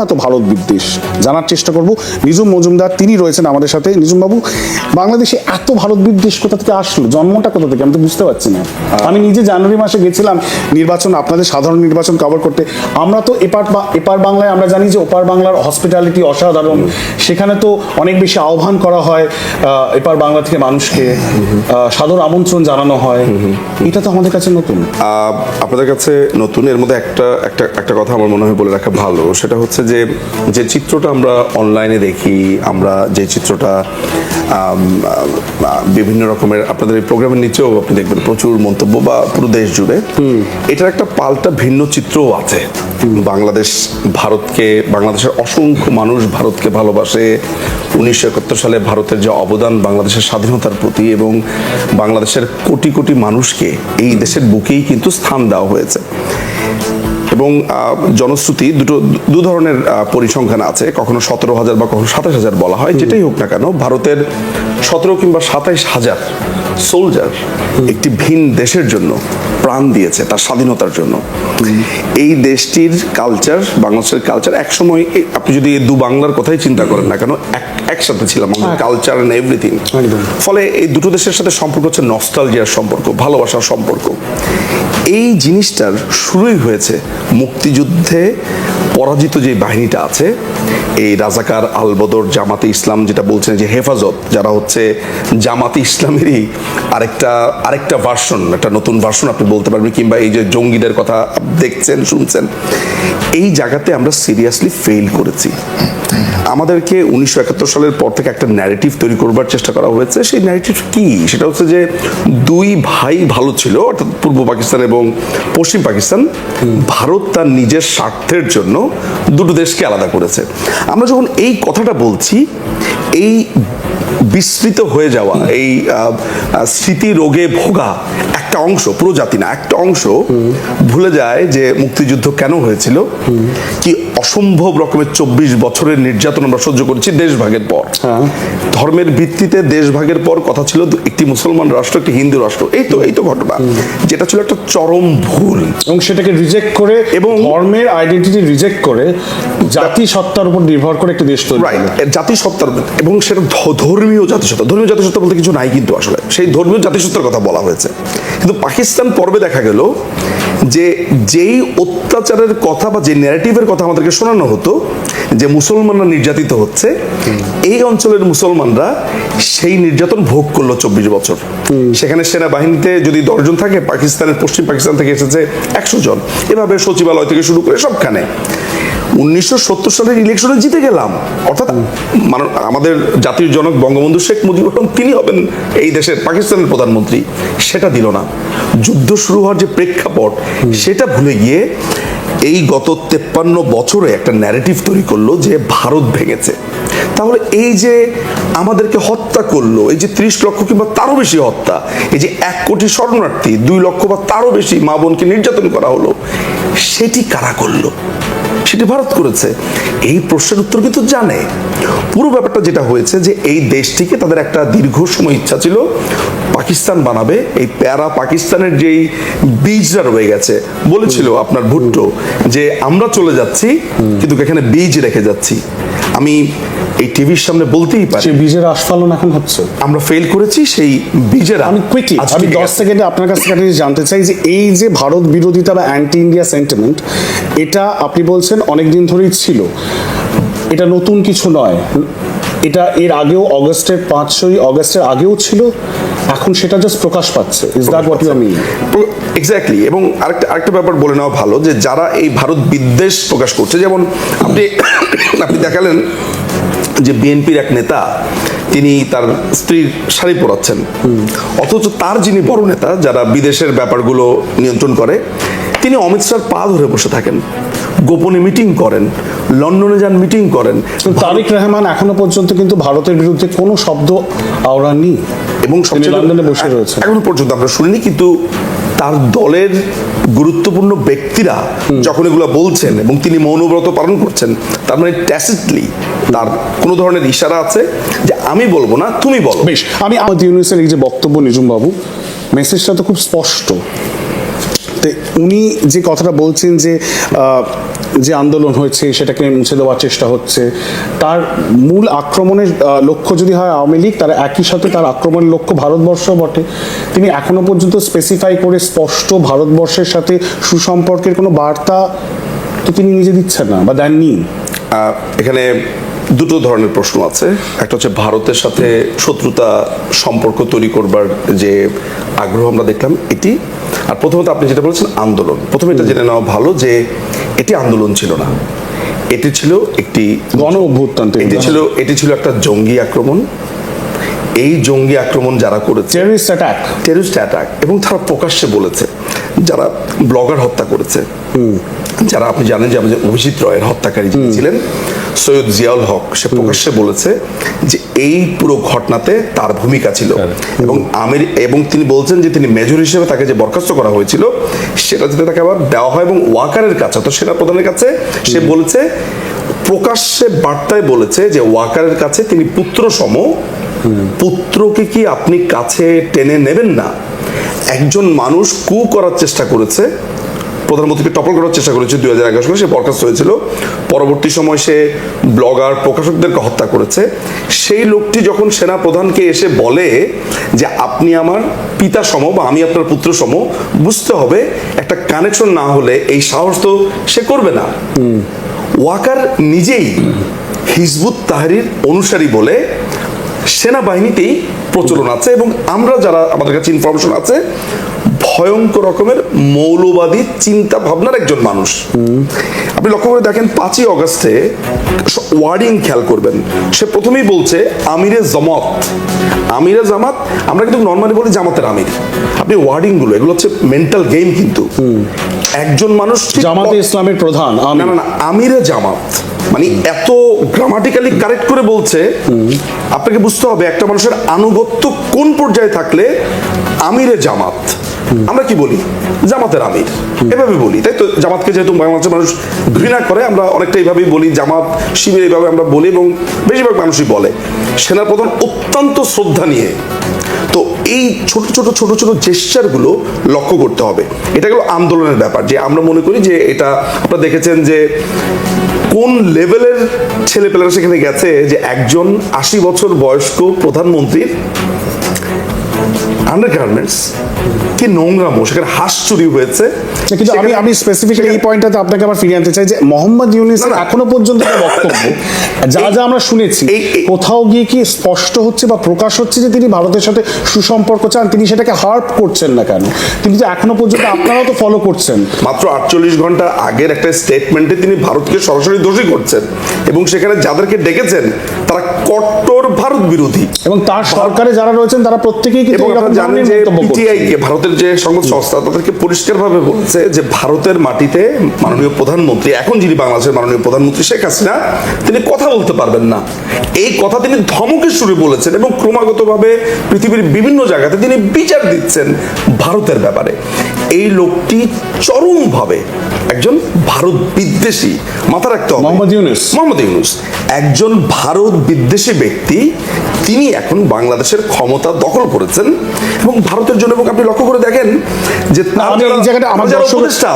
এত ভারত বিদ্বেষ। জানার চেষ্টা করব। নিজুম মজুমদার তিনি রয়েছেন আমাদের সাথে। নিজুম বাবু বাংলাদেশে এত ভারত বিদ্বেষ কোথা থেকে আসলো? জন্মটা কোথা থেকে? আমি তো বুঝতে পারছি না। আমি নিজে জানুয়ারি মাসে গেছিলাম নির্বাচন আপনাদের সাধারণ নির্বাচন কভার করতে। আমরা তো এপার এপার বাংলায় আমরা জানি যে ওপার বাংলার হসপিটালিটি অসাধারণ। সেখানে তো অনেক বেশি আহ্বান করা হয় আহ, এপার বাংলা থেকে মানুষকে। সাদর আমন্ত্রণ জানানো হয়। এটা তো আমাদের কাছে নতুন। আহ, আপনাদের কাছে নতুন এর মধ্যে একটা একটা একটা কথা আমার মনে হয় বলে রাখা ভালো। সেটা হচ্ছে যে যে চিত্রটা আমরা অনলাইনে দেখি আমরা যে চিত্রটা বিভিন্ন রকমের আপনাদের এই প্রোগ্রামের নিচেও আপনি দেখবেন প্রচুর মন্তব্য বা পুরো দেশ জুড়ে। এটার একটা পাল্টা ভিন্ন চিত্রও আছে। বাংলাদেশ ভারতকে বাংলাদেশের অসংখ্য মানুষ ভারতকে ভালোবাসে। উনিশশো একাত্তর সালে ভারতের যে অবদান বাংলাদেশের স্বাধীনতার প্রতি এবং বাংলাদেশের কোটি কোটি মানুষকে এই দেশের বুকেই কিন্তু স্থান দেওয়া হয়েছে। এবং জনশ্রুতি দুটো দু ধরনের পরিসংখ্যান আছে। কখনো সতেরো হাজার বা কখনো সাতাশ হাজার বলা হয় যেটাই হোক না কেন ভারতের সতেরো কিংবা সাতাইশ হাজার সোলজার একটি ভিন দেশের জন্য প্রাণ দিয়েছে তার স্বাধীনতার জন্য। এই দেশটির কালচার বাংলাদেশের কালচার একসময় সময় আপনি যদি দু বাংলার কথাই চিন্তা করেন না কেন এক একসাথে ছিলাম আমাদের কালচার এন্ড এভরিথিং ফলে এই দুটো দেশের সাথে সম্পর্ক হচ্ছে নস্টালজিয়ার সম্পর্ক ভালোবাসার সম্পর্ক। এই জিনিসটার শুরুই হয়েছে মুক্তিযুদ্ধে পরাজিত যে বাহিনীটা আছে, এই রাজাকার আলবদর জামাতে ইসলাম যেটা বলছেন যে হেফাজত, যারা হচ্ছে জামাতে ইসলামেরই আরেকটা আরেকটা ভার্সন একটা নতুন ভার্সন আপনি বলতে পারবেন, কিংবা এই যে জঙ্গিদের কথা দেখছেন, শুনছেন, এই জায়গাতে আমরা সিরিয়াসলি ফেল করেছি। আমাদেরকে উনিশশো একাত্তর সালের পর থেকে একটা ন্যারেটিভ তৈরি করবার চেষ্টা করা হয়েছে। সেই ন্যারেটিভ কি? সেটা হচ্ছে যে দুই ভাই ভালো ছিল অর্থাৎ পূর্ব পাকিস্তান এবং পশ্চিম পাকিস্তান। ভারত তার নিজের স্বার্থের জন্য দুটো দেশকে আলাদা করেছে। আমরা যখন এই কথাটা বলছি এই বিস্তৃত হয়ে যাওয়া এই স্মৃতি রোগে ভোগা একটা অংশ পুরো জাতি না একটা অংশ ভুলে যায় যে মুক্তিযুদ্ধ কেন হয়েছিল? কি অসম্ভব রকমের চব্বিশ বছরের নির্যাতন আমরা সহ্য করেছি দেশভাগের পর। হ্যাঁ। ধর্মের ভিত্তিতে দেশভাগের পর কথা ছিল একটি মুসলমান রাষ্ট্র একটি হিন্দু রাষ্ট্র। এই তো এই তো ঘটনা। যেটা ছিল একটা চরম ভুল। এবং সেটাকে রিজেক্ট করে এবং ধর্মের আইডেন্টিটি রিজেক্ট করে জাতি সত্তার উপর নির্ভর করে একটি দেশ তৈরি রাইট করল। জাতিসত্তার এবং সেটা ধর্মীয় জাতিসত্তা। ধর্মীয় জাতিসত্তা বলতে কিছু নাই কিন্তু আসলে। সেই ধর্মীয় জাতিসত্তার কথা বলা হয়েছে। কিন্তু পাকিস্তান পর্বে দেখা গেল যে যেই অত্যাচারের কথা বা যে ন্যারেটিভের কথা আমাদেরকে শোনানো হতো যে মুসলমানরা নির্যাতিত হচ্ছে এই অঞ্চলের মুসলমানরা সেই নির্যাতন ভোগ করল চব্বিশ বছর। সেখানে সেনাবাহিনীতে যদি দশজন থাকে পাকিস্তানের পশ্চিম পাকিস্তান থেকে এসেছে একশো জন। এভাবে সচিবালয় থেকে শুরু করে সবখানে। উনিশশো সত্তর সালের ইলেকশনে জিতে গেলাম। অর্থাৎ আমাদের জাতির জনক বঙ্গবন্ধু শেখ মুজিবুর রহমান, তিনি হবেন এই দেশের পাকিস্তানের প্রধানমন্ত্রী। সেটা দিল না। যুদ্ধ শুরু হওয়ার যে প্রেক্ষাপট, সেটা ভুলে গিয়ে এই গত তেপ্পান্ন বছরে একটা ন্যারেটিভ তৈরি করল যে ভারত ভেঙেছে। তাহলে এই যে আমাদেরকে হত্যা করল, এই যে ত্রিশ লক্ষ কিংবা তারও বেশি হত্যা, এই যে এক কোটি শরণার্থী, দুই লক্ষ বা তারও বেশি মা বোনকে নির্যাতন করা হলো, সেটি কারা করল? সেটি ভারত করেছে। এই প্রশ্নের উত্তর কিন্তু জানে। পুরো ব্যাপারটা যেটা হয়েছে যে এই দেশটিকে তাদের একটা দীর্ঘ সময় ইচ্ছা ছিল, পাকিস্তান বানাবে। এই প্যারা পাকিস্তানের যেই বীজটা রয়ে গেছে, বলেছিল আপনার ভুট্টো, যে আমরা চলে যাচ্ছি, কিন্তু এখানে বীজ রেখে যাচ্ছি। আমি এই টিভির সামনে বলতেই পারি। যে বীজের আস্ফালন এখন হচ্ছে। আমরা ফেল করেছি সেই বীজের আমি কুইকলি আমি দশ সেকেন্ডে আপনার কাছ থেকে জানতে চাই যে এই যে ভারত বিরোধিতা বা অ্যান্টি ইন্ডিয়া সেন্টিমেন্ট এটা আপনি বলছেন অনেক দিন ধরেই ছিল। এটা নতুন কিছু নয়। এটা এর আগেও অগস্টের পাঁচশোই অগস্টের আগেও ছিল। এখন সেটা জাস্ট প্রকাশ পাচ্ছে। Is that what you mean exactly এবং আরেকটা আরেকটা ব্যাপার বলে নেওয়া ভালো যে যারা এই ভারত বিদ্বেষ প্রকাশ করছে যেমন আপনি আপনি দেখালেন যে বিএনপির এক নেতা তিনি তার স্ত্রীর শাড়ি পরাচ্ছেন। অথচ তার যিনি বড় নেতা যারা বিদেশের ব্যাপারগুলো নিয়ন্ত্রণ করে তিনি অমিত শাহর পা ধরে বসে থাকেন। গোপনে মিটিং করেন লন্ডনে যান মিটিং করেন। তারিক রহমান এখনও পর্যন্ত কিন্তু ভারতের বিরুদ্ধে কোনো শব্দ আওড়াননি। এবং তিনি সবচেয়ে লন্ডনে বসে রয়েছেন। এখনও পর্যন্ত আমরা শুনিনি কিন্তু তার দলের গুরুত্বপূর্ণ ব্যক্তিরা যখন এগুলো বলছেন এবং তিনি মৌনব্রত পালন করছেন তার মানে ট্যাসিটলি তার কোনো ধরনের ইশারা আছে যে আমি বলব না তুমি বলো। বেশ আমি আমাদ ইউনুসের এই যে বক্তব্য নিজুম বাবু মেসেজটা তো খুব স্পষ্ট। উনি যে কথাটা বলছেন যে আহ, যে আন্দোলন হয়েছে সেটাকে মুছে দেওয়ার চেষ্টা হচ্ছে তার মূল আক্রমণের লক্ষ্য যদি হয় আওয়ামী লীগ তার একই সাথে তার আক্রমণের লক্ষ্য ভারতবর্ষ বটে। তিনি এখনও পর্যন্ত স্পেসিফাই করে স্পষ্ট ভারতবর্ষের সাথে সুসম্পর্কের কোনো বার্তা তো তিনি নিজে দিচ্ছেন না বা দেননি। এখানে দুটো ধরনের প্রশ্ন আছে। একটা হচ্ছে ভারতের সাথে শত্রুতা সম্পর্ক তৈরি করবার যে আগ্রহ আমরা দেখলাম এটি। আর প্রথমত আপনি যেটা বলেছেন আন্দোলন। প্রথমে এটা জেনে নেওয়া ভালো যে এটি আন্দোলন ছিল না। এটি ছিল একটি গণ অভ্যুত্থান এটি ছিল এটি ছিল একটা জঙ্গি আক্রমণ। এই জঙ্গি আক্রমণ যারা করেছে অ্যাটাক টেরিস্ট অ্যাটাক এবং তারা প্রকাশ্যে বলেছে যারা ব্লগার হত্যা করেছে যারা আপনি জানেন যে আমাদের অভিজিৎ রয়ের হত্যাকারী যিনি ছিলেন সৈয়দ জিয়াউল হক সে প্রকাশ্যে বলেছে যে এই পুরো ঘটনাতে তার ভূমিকা ছিল। এবং আমের এবং তিনি বলছেন যে তিনি মেজর হিসেবে তাকে যে বরখাস্ত করা হয়েছিল সেটা যাতে তাকে আবার দেওয়া হয় এবং ওয়াকারের কাছে অর্থাৎ সেনা প্রধানের কাছে সে বলেছে প্রকাশ্যে বার্তায় বলেছে যে ওয়াকারের কাছে তিনি পুত্র সম পুত্রকে কি আপনি কাছে টেনে নেবেন না? একজন মানুষ কু করার চেষ্টা করেছে প্রধানমন্ত্রীকে টপল করার চেষ্টা করেছে দুই হাজার এগারো সালে সে বরখাস্ত হয়েছিল। পরবর্তী সময় সে ব্লগার প্রকাশকদেরকে হত্যা করেছে। সেই লোকটি যখন সেনা প্রধানকে এসে বলে যে আপনি আমার পিতা সম বা আমি আপনার পুত্র সম বুঝতে হবে একটা কানেকশন না হলে এই সাহস তো সে করবে না। ওয়াকার নিজেই হিজবুত তাহারির অনুসারী বলে সেনাবাহিনীতেই প্রচলন আছে এবং আমরা যারা আমাদের কাছে ইনফরমেশন আছে, ভয়ঙ্কর রকমের মৌলবাদী চিন্তা ভাবনার একজন মানুষ। আপনি লক্ষ্য করে দেখেন, পাঁচই অগস্টে ওয়ার্ডিং খেয়াল করবেন, সে প্রথমেই বলছে, আমিরে জমাত। আমিরে জামাত, আমরা কিন্তু নর্মালি বলি জামাতের আমির। আপনি ওয়ার্ডিংগুলো, এগুলো হচ্ছে মেন্টাল গেম কিন্তু। একজন মানুষ জামাতে ইসলামের প্রধান না না না আমিরে জামাত। মানে এত গ্রামাটিক্যালি কারেক্ট করে বলছে আপনাকে বুঝতে হবে একটা মানুষের আনুগত্য কোন পর্যায়ে থাকলে আমিরে জামাত। আমরা কি বলি? জামাতের আমির। এভাবে বলি। তাই তো জামাতকে যেহেতু বাংলাদেশের মানুষ ঘৃণা করে, আমরা অনেকটা এইভাবেই বলি। জামাত, শিবির এইভাবে আমরা বলি এবং বেশিরভাগ মানুষই বলে। সেনাপ্রধান অত্যন্ত শ্রদ্ধা নিয়ে। তো এই ছোট ছোট ছোট ছোট জেস্টারগুলো লক্ষ্য করতে হবে। এটা গেল আন্দোলনের ব্যাপার। যে আমরা মনে করি যে এটা আপনারা দেখেছেন যে কোন লেভেলের ছেলেপেলেরা সেখানে গেছে যে একজন আশি বছর বয়স্ক প্রধানমন্ত্রীর আন্ডারগার্মেন্টস কি নোংরামো সেখানে হাঁস চুরি হয়েছে। কিন্তু আমি আমি স্পেসিফিক্যালি এই পয়েন্টটাতে আপনাকে ফিরিয়ে আনতে চাই যে মোহাম্মদ। এখনও পর্যন্ত বক্তব্য যা যা আমরা শুনেছি কোথাও গিয়ে কি স্পষ্ট হচ্ছে বা প্রকাশ হচ্ছে যে তিনি ভারতের সাথে সুসম্পর্ক চান তিনি সেটাকে হার্প করছেন না কেন? তিনি তো এখনও পর্যন্ত আপনারাও তো ফলো করছেন। মাত্র আটচল্লিশ ঘণ্টা আগের একটা স্টেটমেন্টে তিনি ভারতকে সরাসরি দোষী করছেন এবং সেখানে যাদেরকে ডেকেছেন তারা কট্টর ভারত বিরোধী। এবং তার সরকারে যারা রয়েছেন তারা প্রত্যেকেই কিন্তু জানেন যে মন্তব্য পিটিআই কে ভারতের যে সংবাদ সংস্থা তাদেরকে পরিষ্কারভাবে বলছে যে ভারতের মাটিতে মাননীয় প্রধানমন্ত্রী এখন যিনি বাংলাদেশের মাননীয় প্রধানমন্ত্রী শেখ হাসিনা তিনি কথা বলতে পারবেন না। এই কথা তিনি ধমকের সুরে বলেছেন এবং ক্রমাগতভাবে পৃথিবীর বিভিন্ন জায়গাতে তিনি বিচার দিচ্ছেন ভারতের ব্যাপারে। এই লোকটি চরমভাবে একজন ভারত বিদ্বেষী। মাথা রাখতে হবে। মোহাম্মদ ইউনূস। মোহাম্মদ ইউনুস। একজন ভারত বিদ্বেষী ব্যক্তি তিনি এখন বাংলাদেশের ক্ষমতা দখল করেছেন এবং ভারতের জন্য এবং আপনি লক্ষ্য করে দেখেন যে জায়গাটা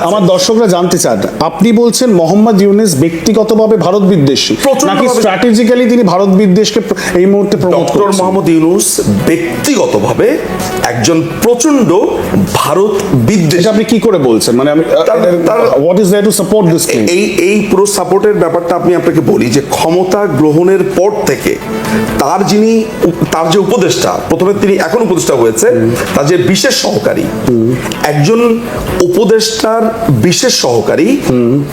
আমার দর্শকরা জানতে চান আপনি বলছেন মোহাম্মদ ইউনুস ব্যক্তিগতভাবে ভারত বিদ্বেষী নাকি স্ট্র্যাটেজিক্যালি তিনি ভারত বিদ্বেষকে এই মুহূর্তে প্রমোট ডক্টর মোহাম্মদ ইউনুস ব্যক্তিগতভাবে একজন প্রচণ্ড ভারত বিদ্বেষী এটা আপনি কি করে বলছেন? মানে আমি তার- তার- what is to support this এই এই পুরো সাপোর্টের ব্যাপারটা আপনি আপনাকে বলি যে ক্ষমতা গ্রহণের পর থেকে তার যিনি তার যে উপদেষ্টা প্রথমে তিনি এখন উপদেষ্টা হয়েছে তার যে বিশেষ সহকারী একজন উপদেষ্টার বিশেষ সহকারী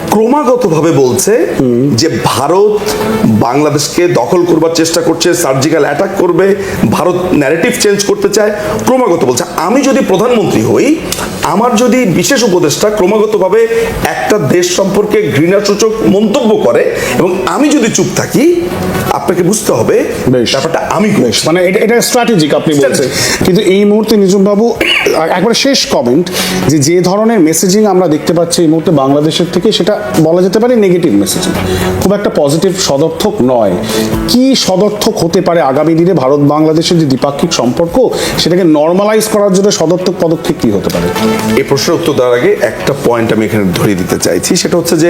ক্রমাগতভাবে বলছে যে ভারত বাংলাদেশকে দখল করবার চেষ্টা করছে সার্জিক্যাল অ্যাটাক করবে ভারত ন্যারেটিভ চেঞ্জ করতে চায় ক্রমাগত বলছে। আমি যদি প্রধানমন্ত্রী হই আমার যদি বিশেষ উপদেষ্টা ক্রমাগতভাবে একটা দেশ সম্পর্কে ঘৃণাসূচক মন্তব্য করে এবং আমি যদি চুপ থাকি আপনাকে বুঝতে হবে। ব্যাপারটা আমি মানে এটা এটা স্ট্র্যাটেজিক আপনি বলছেন। কিন্তু এই মুহূর্তে নিজুম বাবু একবার শেষ কমেন্ট যে যে ধরনের মেসেজিং আমরা দেখতে পাচ্ছি এই মুহূর্তে বাংলাদেশের থেকে সেটা বলা যেতে পারে নেগেটিভ মেসেজিং খুব একটা পজিটিভ সদর্থক নয়। কি সদর্থক হতে পারে আগামী দিনে ভারত বাংলাদেশের যে দ্বিপাক্ষিক সম্পর্ক সেটাকে নর্মালাইজ করার জন্য সদর্থক পদক্ষেপ কি হতে পারে? এই প্রশ্নের উত্তর দেওয়ার আগে একটা পয়েন্ট আমি এখানে ধরিয়ে দিতে চাইছি। সেটা হচ্ছে যে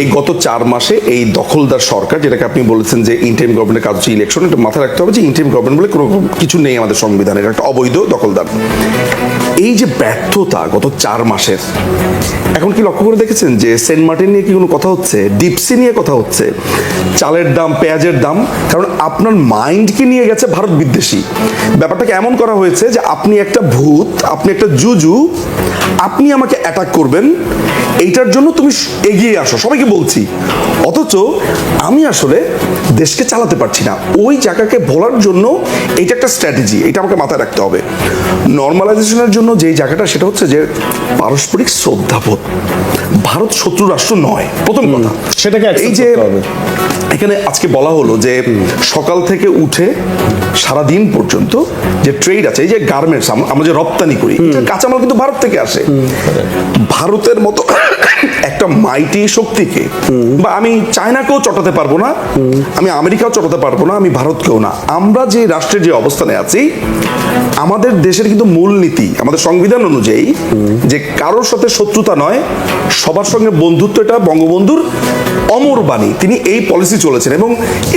এই গত চার মাসে এই দখলদার সরকার যেটাকে আপনি বলেছেন যে ইন্টারিম গভর্নমেন্টের কাজ হচ্ছে ইলেকশন এটা মাথায় রাখতে হবে যে ইন্টারিম গভর্নমেন্ট বলে কোনো কিছু নেই আমাদের সংবিধানের একটা অবৈধ দখলদার। এই যে ব্যর্থতা গত চার মাসের, এখন কি লক্ষ্য করে দেখেছেন যে সেন্ট মার্টিন নিয়ে কি কোনো কথা হচ্ছে? ডিপসি নিয়ে কথা হচ্ছে? চালের দাম, পেঁয়াজের দাম? কারণ আপনার মাইন্ডকে নিয়ে গেছে ভারত বিদ্বেষী। ব্যাপারটাকে এমন করা হয়েছে যে আপনি একটা ভূত, আপনি একটা জুজু, আপনি আমাকে অ্যাটাক করবেন। এইটার জন্য তুমি এগিয়ে আসো, সবাইকে বলছি। অথচ আমি আসলে দেশকে চালাতে পারছি না। ওই জায়গাকে ভোলার জন্য এইটা একটা স্ট্র্যাটেজি এটা আমাকে মাথায় রাখতে হবে। নর্মালাইজেশনের জন্য যেই জায়গাটা সেটা হচ্ছে যে পারস্পরিক শ্রদ্ধাবোধ। ভারত শত্রু রাষ্ট্র নয়। প্রথম কথা। সেটাকে এই যে এখানে আজকে বলা হলো যে সকাল থেকে উঠে সারা দিন পর্যন্ত যে ট্রেড আছে এই যে গার্মেন্টস আমরা যে রপ্তানি করি কাঁচামাল কিন্তু ভারত থেকে আসে। ভারতের মতো মাইটি শক্তিকে, বা আমি চায়নাকেও চটাতে পারব না, আমি আমেরিকাও চটাতে পারব না, আমি ভারতকেও না। আমরা যে রাষ্ট্রের যে অবস্থানে আছি, আমাদের দেশের কিন্তু মূলনীতি আমাদের সংবিধান অনুযায়ী যে কারোর সাথে শত্রুতা নয়, সবার সঙ্গে বন্ধুত্ব এটা, বঙ্গবন্ধুর অমর বাণী। তিনি এই পলিসি চলেছেন এবং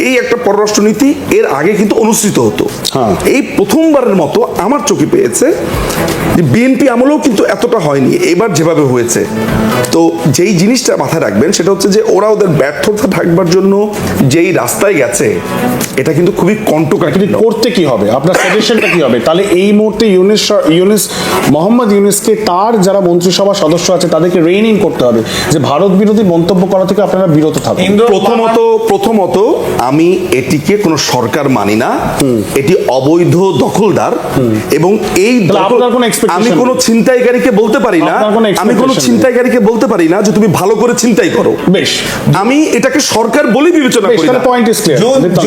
এই একটা পররাষ্ট্রনীতি এর আগে কিন্তু অনুসৃত হতো। হ্যাঁ। এই প্রথমবারের মতো আমার চোখে পেয়েছে যে বিএনপি আমলেও কিন্তু এতটা হয়নি এবার যেভাবে হয়েছে। তো যেই জিনিসটা মাথায় রাখবেন সেটা হচ্ছে যে ওরা ওদের ব্যর্থতা ঢাকবার জন্য যেই রাস্তায় গেছে এটা কিন্তু খুবই কণ্টকাকী কিন্তু করতে কি হবে? আপনার সাজেশনটা কি হবে? তাহলে এই মুহূর্তে ইউনিস ইউনিস মোহাম্মদ ইউনিসকে তার যারা মন্ত্রিসভা সদস্য আছে তাদেরকে রেইন ইন করতে হবে যে ভারত বিরোধী মন্তব্য করা থেকে আপনারা বিরত থাকুন প্রথমত প্রথমত আমি এটিকে কোনো সরকার মানি না। এটি অবৈধ দখলদার এবং এই আমি কোনো ছিনতাইকারীকে বলতে পারি না। আমি কোনো? ছিনতাইকারীকে বলতে পারি না যে তুমি ভালো করে ছিনতাই করো। বেশ। আমি এটাকে সরকার বলে বিবেচনা করি পয়েন্ট